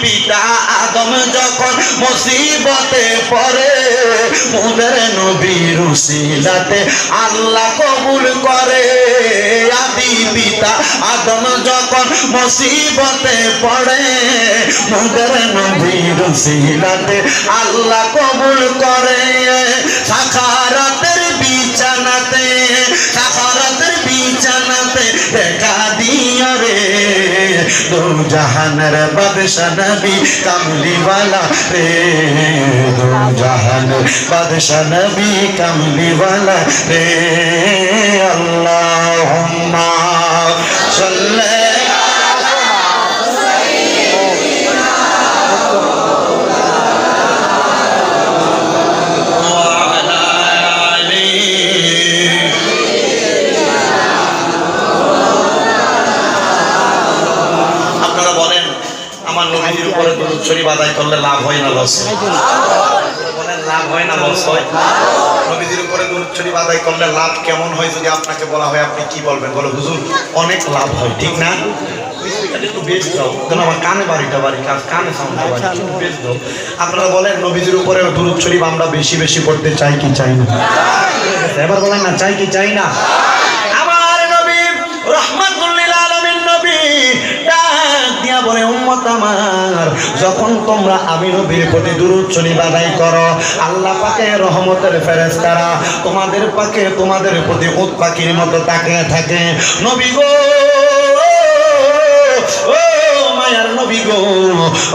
পিতা আদম যখন মুসিবতে পড়ে মোদের নবীর উসিলাতে আল্লাহ কবুল করে। আদি পিতা আদম যখন মুসিবতে পড়ে মোদের নবীর উসিলাতে আল্লাহ কবুল করে। সাখারাতের বিছানাতে সাখারাতের বিছানাতে দেখা দু জাহানের বাদশা নবী কামলিওয়ালা রে। দু জাহানের বাদশা নবী কামলিওয়ালা রে। আল্লাহুম্মা শরীফ আদায় করলে লাভ হয় না লস লাভ হয় না লস হয়? উপরে করলে লাভ কেমন হয় যদি আপনাকে বলা হয়, আপনি বলবেন? বলো অনেক লাভ হয়, ঠিক না? আপনারা বলেন, নবীজির উপরে দরুদ শরীফ আমরা বেশি বেশি করতে চাই কি চাই না? এবার বলেন না, চাই কি চাই না? আমার নবী ডাক বলে উম্মত আমার। যখন তোমরা আমি নবীর প্রতি দুরূদ শরীফ বাদাই করো, আল্লাহ পাকে রহমতের ফেরেশতারা তোমাদের পাকে তোমাদের প্রতি উৎপাকির মতো তাকিয়ে থাকে। নবী গো নবী গো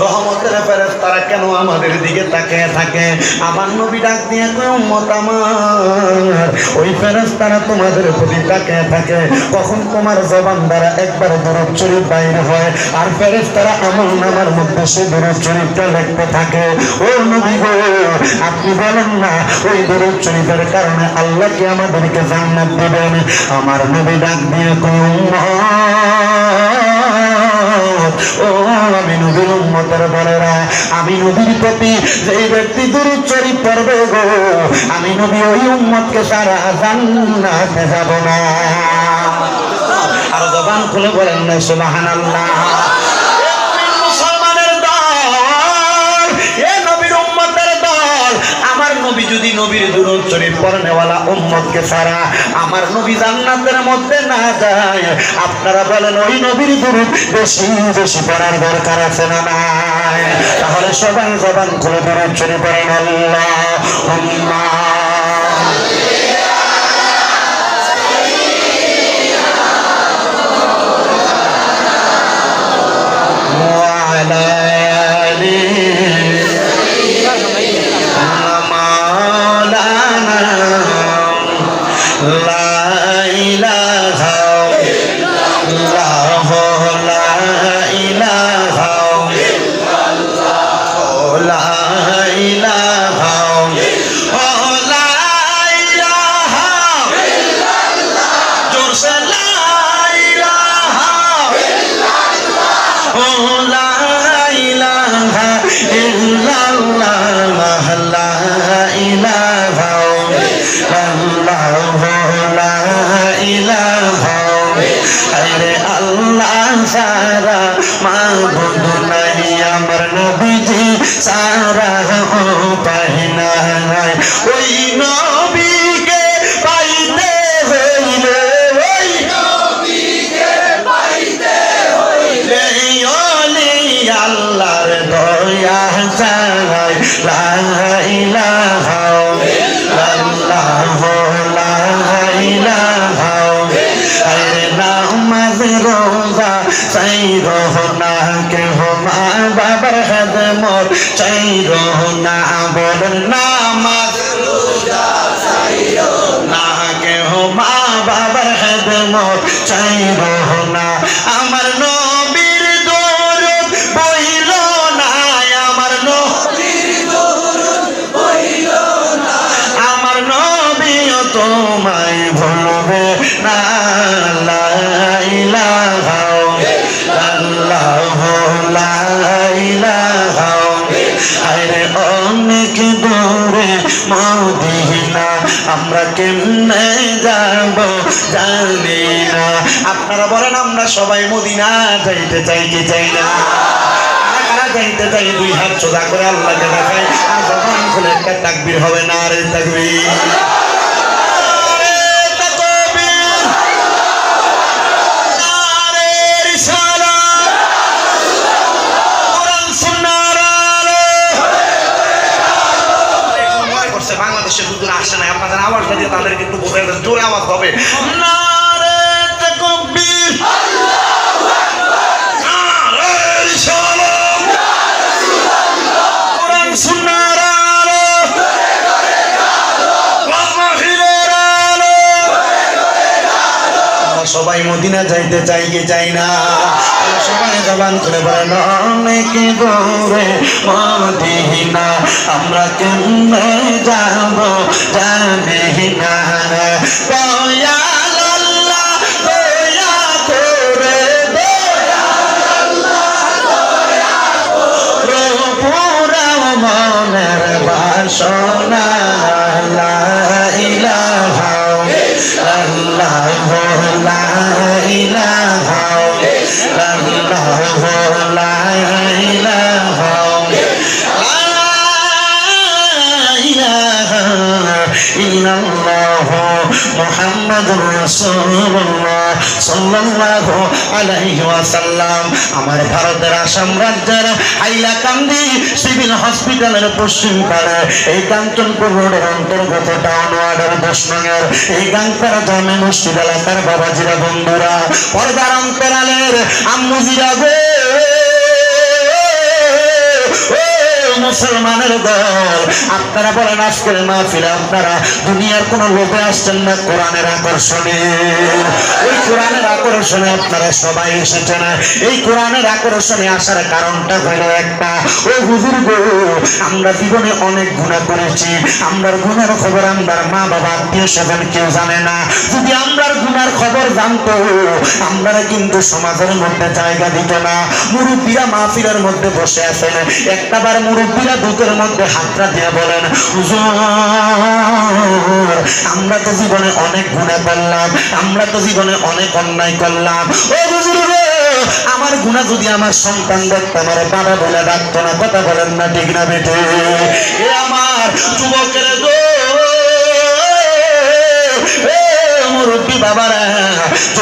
রহমতের ফেরেশতারা কেন আমাদের দিকে তাকিয়ে থাকে? আমার নবী ডাক দিয়ে কয় উম্মত আমার ওই ফেরেশতারা তোমাদের প্রতি তাকিয়ে থাকে। কখন তোমার জবান দ্বারা একবার দরদ শরীফ বাইরে হয় আর ফেরেশতারা আমল নামার মধ্যে সে দরদ শরীফটা লিখতে থাকে। ও নবী গো আপনি বলেন না ওই দরদ শরীফের কারণে আল্লাহ কি আমাদেরকে জান্নাত দেবেন? আমার নবী ডাক দিয়ে উম্মত, ও আমি নবীর উম্মতের বলেরা আমি নবীর প্রতি যেই ব্যক্তি দুরুদ শরীফ পড়বে গো, আমি নবী ওই উম্মতকে সারা জান্নাতে যাব না। আর জবান খুলে বলেন না, সুবহানাল্লাহ। নবী যদি নবীর দুরুদ শরীফ পরনেওয়ালা উম্মতকে সারা আমার নবী জান্নাতের মধ্যে না যায়। আপনারা বলেন, ওই নবীর দুরুদ বেশি বেশি পড়ার দরকার আছে না নাই? তাহলে সবাই জবান খুলে দুরুদ শরীফ পড়েন আল্লাহ চাই রহনা না, কেহ মা বাবার খেদমত। চাই রহনা বলেন নামাজ না, কেহ মা বাবার খেদমত। চাই রহনা আমার আমরা কেমনে যাব জানি না। আপনারা বলেন, আমরা সবাই মদিনা যাইতে চাই কি চাই না? যাইতে চাই দুই হাত সোজা করে আল্লাহকে দেখায় আর যখন একটা তাকবির হবে না রে তাকবীর? সবাই মদিনা যাইতে চাই কি চাই না। সবাই জবান করে বলেন, অনেকে গৌরে মদিনা, আমরা কেন যাব? জানি না। মুহাম্মাদুর রাসূলুল্লাহ সাল্লাল্লাহু আলাইহি ওয়াসাল্লাম। আমার ভারতের আসাম রাজ্যের হাইলাকান্দি সিভিল হসপিটালের পশ্চিম পাড়ে এই কাঞ্চনপুর রোডের অন্তর্গত টাউন ওয়ার্ডের দশ নঙের এই গাংপাড়া জামে মসজিদ এলাকার বাবাজিরা বন্ধুরা, পর্দার অন্তরালের আম্মুজিরা গো। মুসলমানের দল। আপনারা বলেন, আজকের মাহফিলে আপনারা দুনিয়ার কোন লোকে আসছেন না কোরআনের আকর্ষণে? ওই কোরআনের আকর্ষণে আপনারা সবাই এসেছেন। এই কোরআনের আকর্ষণে আসার কারণটা হলো একটা। ও হুজুর আমরা জীবনে অনেক গুণা করেছি। আমরা গুণের খবর আমরার মা বাবা আত্মীয় স্বজন কেউ জানে না। যদি খবর জানতো আমরা কিন্তু সমাজের মধ্যে জায়গা দিত না। মাহফিলের মধ্যে বসে আছেন। একটাবার বুকের মধ্যে হাতটা দিয়ে বলেন আমরা তো জীবনে অনেক গুণা আমরা তো জীবনে অনেক অন্যায় করলাম। আমার গুণা যদি আমার সন্তান দেখতো, আমার বাবা বলে ডাকতো না, কথা বলেন না, ঠিক না বেটে আমার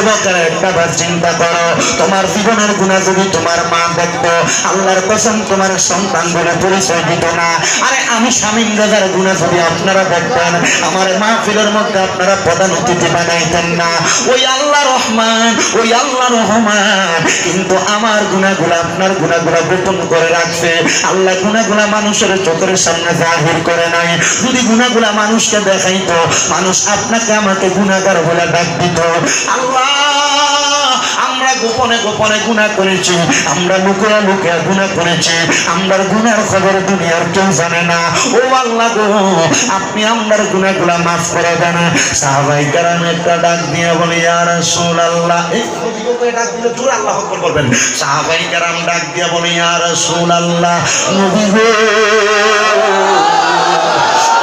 একটা বার চিন্তা করো। তোমার জীবনের গুণা যদি তোমার মা দেখতো, আল্লাহর কসম, তোমার সন্তান বলে পরিচয় দিত না। আরে আমি গুণা যদি আপনারা দেখতেন, আমার মা ফিলের মধ্যে আপনারা প্রধান অতিথি বানাইতেন না। ওই আল্লাহ রহমান, ওই আল্লাহ রহমান। কিন্তু আমার গুণাগুলো আপনার গুণাগুলো গোপন করে রাখছে। আল্লাহ গুণাগুলা মানুষের চোখের সামনে জাহির করে নাই। যদি গুণাগুলা মানুষকে দেখাইতো, মানুষ আপনাকে আমাকে গুণাগার বলে ডাক দিত। আল্লাহ আমরা গোপনে গোপনে গুণা করেছি। আমরা লুকিয়ে লুকিয়ে গুণা করেছি। আমরার গুনার খবর দুনিয়ার কেউ জানে না। ও আল্লাহ আপনি আমরার গুনাগুলা মাফ করে দেন। সাহাবাই একটা ডাক দিয়ে বলে, ইয়া রাসূলুল্লাহ। এই ডাক দিলে জোরে আল্লাহ আকবার বলবেন। সাহাবাই কারাম ডাক দিয়ে বলে, ইয়া রাসূলুল্লাহ। নবী গো ও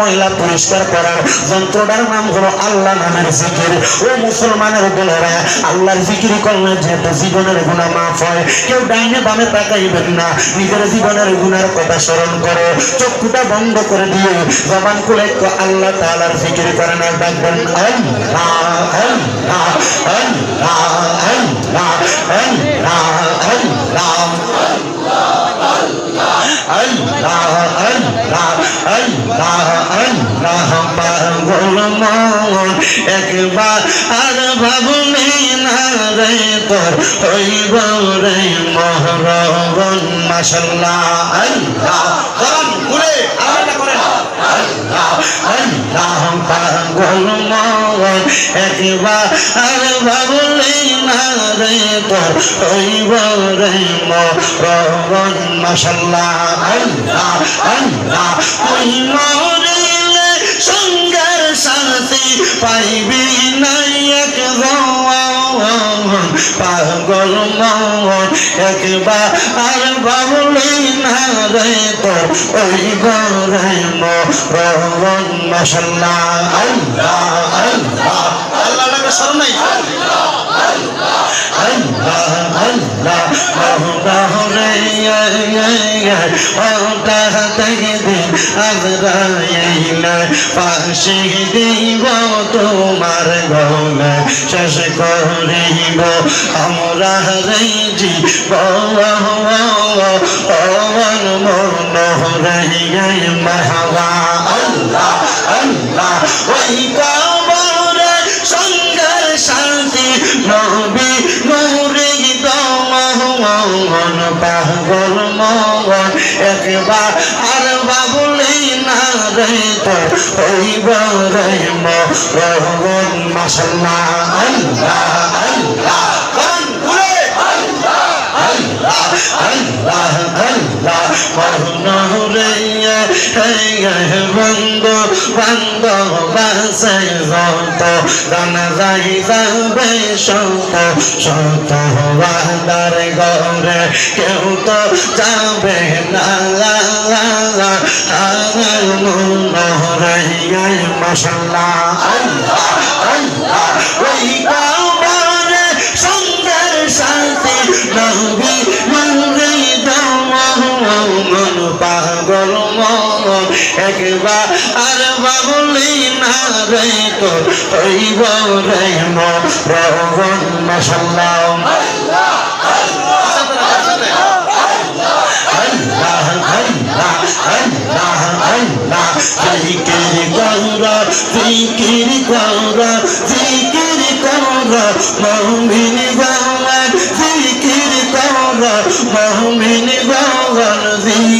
ময়লা পরিষ্কার করার যন্ত্রটার নাম হলো আল্লাহ নামের জিকির। ও মুসলমানের দলেরা আল্লাহর জিকির করলে যেহেতু জীবনের গুণা মাফ হয়, কেউ ডাইনে বামে তাকাইবেন না, নিজের জীবনের গুণার কথা স্মরণ করো। চক্ষুটা বন্ধ করে দিয়ে জবান খুলে একটু আল্লাহ তালার জিকির করে না, ডাকবেন আল্লাহ আল্লাহ আল্লাহ আল্লাহ আল্লাহ। আল্লাহ আল্লাহ আল্লাহ আল্লাহ পাগল মন একবার আর ভাবনি না রে তোর হইব রে মহরবন মাশাল্লাহ আল্লাহ করেন ঘুরে আল্লাহ করেন আল্লাহ আল্লাহ পাগল মন একবার আর ভাবলি না রে তোর হইব রে মরণ মাশাল্লাহ আল্লাহ আল্লাহ ওই মরিলে সঙ্গের শান্তি পাইবি নাই এক পাগল মন একবার আর ভাবলি না রে তোর ওই গরে স্মরণ নাই আল্লাহ আল্লাহ আল্লাহ রে থেকে দিন আজরাইল পাশে দিব তোমার গলে শেষ করিব আমরা রে জি পবন মন রে মহাবা আল্লাহ আল্লাহ ওই কবরে সঙ্গের শান্তি নবী পাগল মন একবার আর বাবুলি না রইত হইব রইম মরণ মাসাল্লাহ আল্লাহ আল্লাহ আল্লাহ ভুলে আল্লাহ আল্লাহ আল্লাহ মরণ রে বন্ধ বন্ধ বাসে যত গানা যাই যাবে শত শত বাদার গরে কেউ তো যাবে না আমার মন রে মশাল্লাহ আল্লাহ আল্লাহ ওই পাগল মন একবার আর বাবুলি না রে তো হইব রে মরণ মশাল্লাহ জিকির করা জিকির করা জিকির করা মমিন বাবার জিকির করা মমিন বাবার জিকির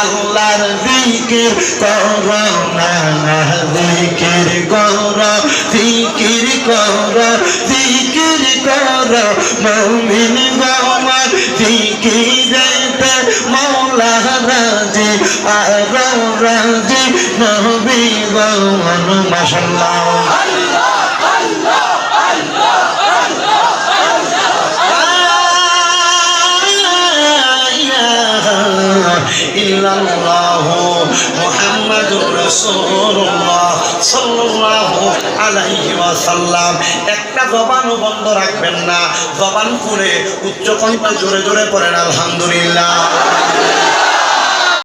আল্লাহর জিকির কর না জিকির কর জিকির কর জিকির কর। মমিন গমার জিকিরেতে মৌলা রাজি, আর রাজি নবী গমন মাশাল্লাহ ইল্লাল্লাহ মুহাম্মাদুর রাসূলুল্লাহ সাল্লাল্লাহু আলাইহি ওয়াসাল্লাম। একটা জবানও বন্ধ রাখবেন না। জবান খুলে উচ্চ কণ্ঠে জোরে জোরে পড়েন, আলহামদুলিল্লাহ।